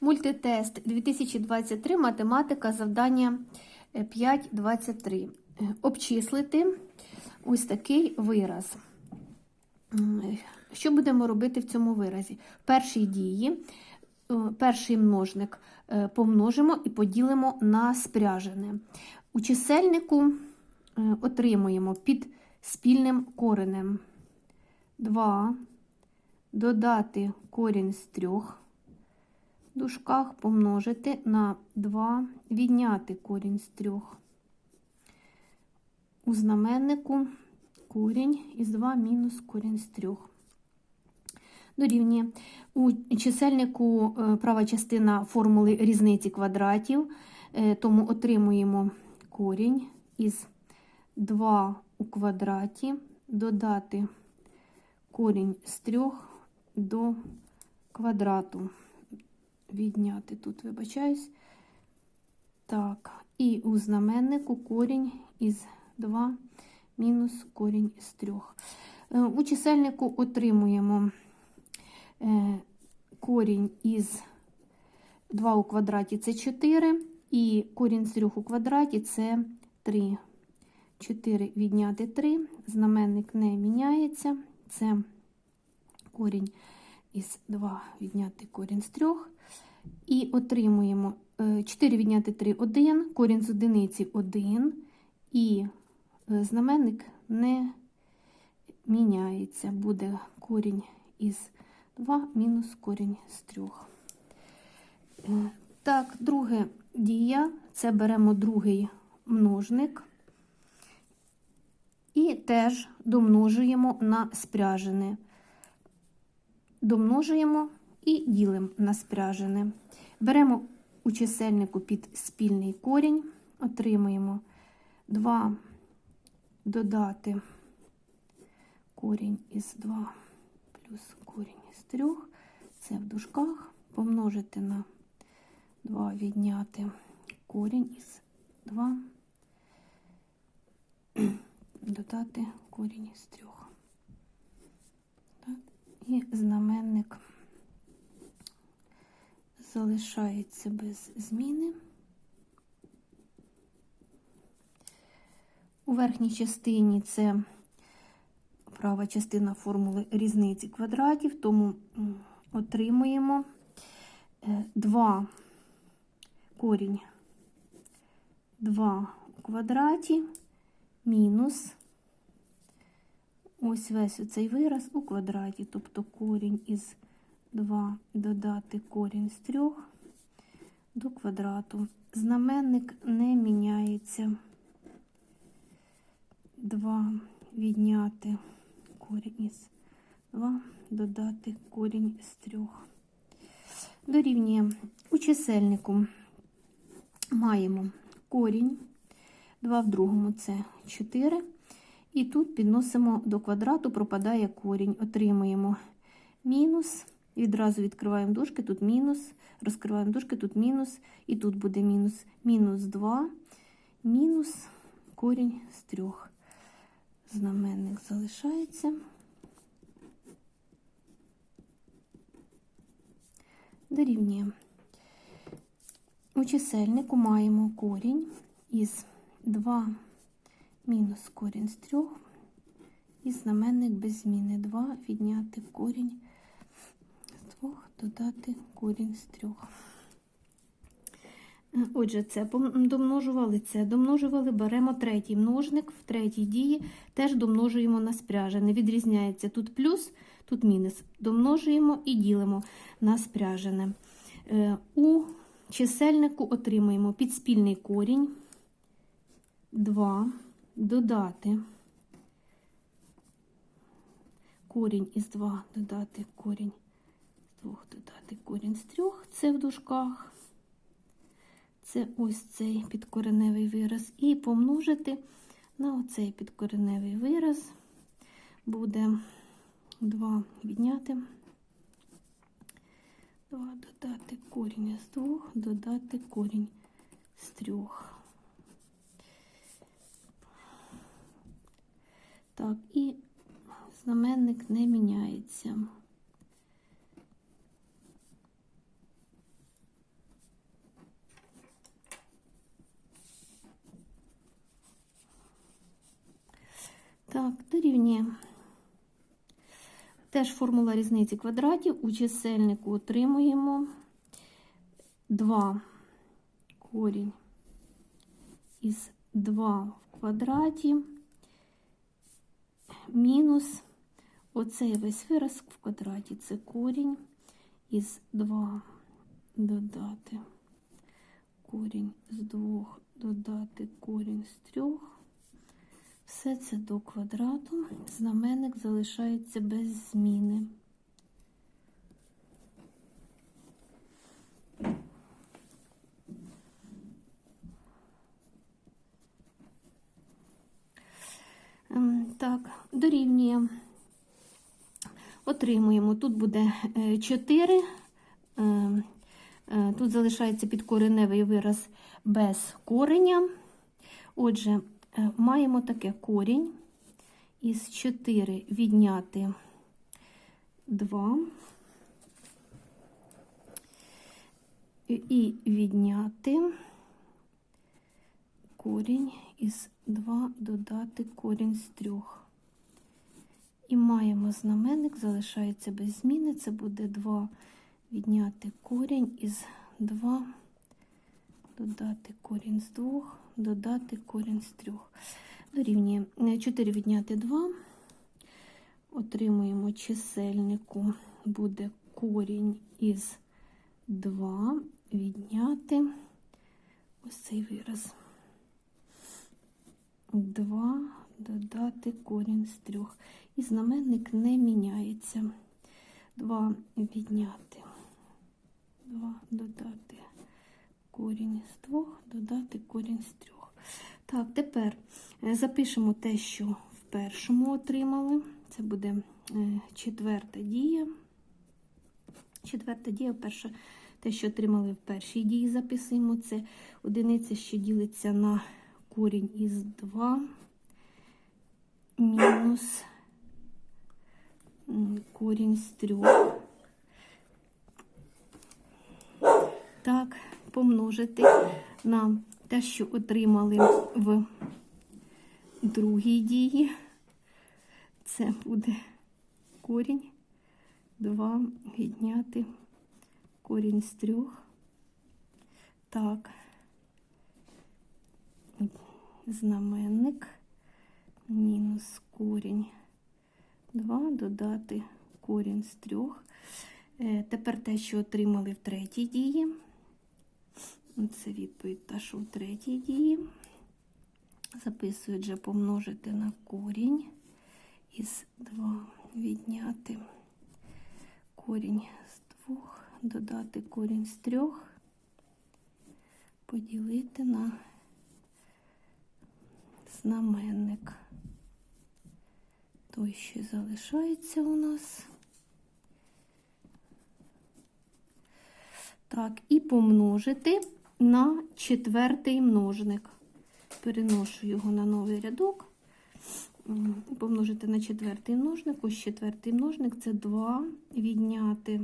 Мультитест 2023, математика, завдання е, 5.23. Е, Обчислити ось такий вираз. Що будемо робити в цьому виразі? В першій дії е, перший множник е, помножимо і поділимо на спряжене. У чисельнику е, отримуємо під спільним коренем 2 додати корінь з 3 в дужках помножити на 2, відняти корінь з 3. У знаменнику корінь із 2 мінус корінь з 3. Дорівнює. У чисельнику е, права частина формули різниці квадратів, е, тому отримуємо корінь із 2 у квадраті, додати корінь з 3 до квадрату. Відняти тут, вибачаюсь. Так, і у знаменнику корінь із 2 мінус корінь з 3. У чисельнику отримуємо е, корінь із 2 у квадраті це 4, і корінь з 3 у квадраті це 3. 4 відняти 3, знаменник не міняється, це корінь із 2 відняти корінь з 3. І отримуємо 4 відняти 3 1, корінь з одиниці 1, і е, знаменник не міняється. Буде корінь із 2 мінус корінь з 3. Е, Так, друге дія. Це беремо другий множник. І теж домножуємо на спряжене. Домножуємо і ділимо на спряжене. Беремо у чисельнику під спільний корінь, отримуємо 2 додати корінь із 2 плюс корінь із 3. Це в дужках помножити на 2 відняти корінь із 2, додати корінь із 3. Так. І знаменник залишається без зміни. У верхній частині це права частина формули різниці квадратів, тому отримуємо 2 корінь 2 у квадраті мінус ось весь оцей вираз у квадраті, тобто корінь із 2 додати корінь з 3 до квадрату. Знаменник не міняється. 2 відняти корінь із 2, додати корінь з 3. Дорівнює у чисельнику маємо корінь, 2 в другому це 4. І тут підносимо до квадрату, пропадає корінь, отримуємо мінус. Відразу відкриваємо дужки, тут мінус, розкриваємо дужки, тут мінус, і тут буде мінус. Мінус 2, мінус корінь з 3. Знаменник залишається. Дорівнює. У чисельнику маємо корінь із 2 мінус корінь з 3, і знаменник без зміни 2 відняти корінь з 2, додати корінь з 3. Отже, це домножували це, домножували, беремо третій множник, в третій дії теж домножуємо на спряжене. Відрізняється тут плюс, тут мінус. Домножуємо і ділимо на спряжене. Е, У чисельнику отримуємо підспільний корінь 2 додати корінь із 2 додати корінь 2 додати корінь з 3. Це в дужках. Це ось цей підкореневий вираз. І помножити на оцей підкореневий вираз буде 2 відняти. 2 додати корінь з 2, додати корінь з 3. Так, і знаменник не міняється. Дорівнює. Теж формула різниці квадратів. У чисельнику отримуємо 2 корінь із 2 в квадраті мінус оцей весь вираз в квадраті. Це корінь із 2 додати корінь з 2 додати корінь з 3. Все це до квадрату. Знаменник залишається без зміни. Ем, Так, дорівнює. Отримуємо. Тут буде 4. Тут залишається підкореневий вираз без кореня. Отже, е, маємо таке корінь із 4 відняти 2 і відняти корінь із 2 додати корінь з 3. І маємо знаменник, залишається без зміни. Це буде 2 відняти корінь із 2, додати корінь з 2, додати корінь з 3. Дорівнює 4 відняти 2. Отримуємо чисельнику, буде корінь із 2 відняти ось цей вираз. 2 додати корінь з 3. І знаменник не міняється. 2 відняти. 2 додати корінь з 2, додати корінь з 3. Так, тепер е, запишемо те, що в першому отримали. Це буде е, четверта дія. Четверта дія, перша, те, що отримали в першій дії, записуємо. Це одиниця, що ділиться на корінь із 2 мінус корінь з 3. Так, помножити на те, що отримали в другій дії. Це буде корінь 2 відняти корінь з 3. Так, знаменник мінус корінь 2 додати корінь з 3. Е, Тепер те, що отримали в третій дії. Це відповідь та, що в третій дії. Записують вже помножити на корінь із 2 відняти корінь з 2, додати корінь з 3, поділити на знаменник. Той, що залишається у нас. Так, і помножити на четвертий множник. Переношу його на новий рядок. Помножити на четвертий множник. Ось четвертий множник це 2 відняти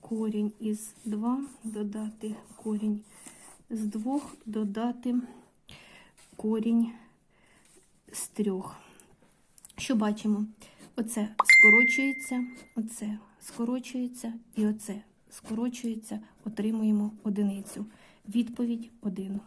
корінь із 2, додати корінь з 2, додати корінь з 3. Що бачимо? Оце скорочується, оце скорочується і оце скорочується, отримуємо одиницю. Відповідь 1.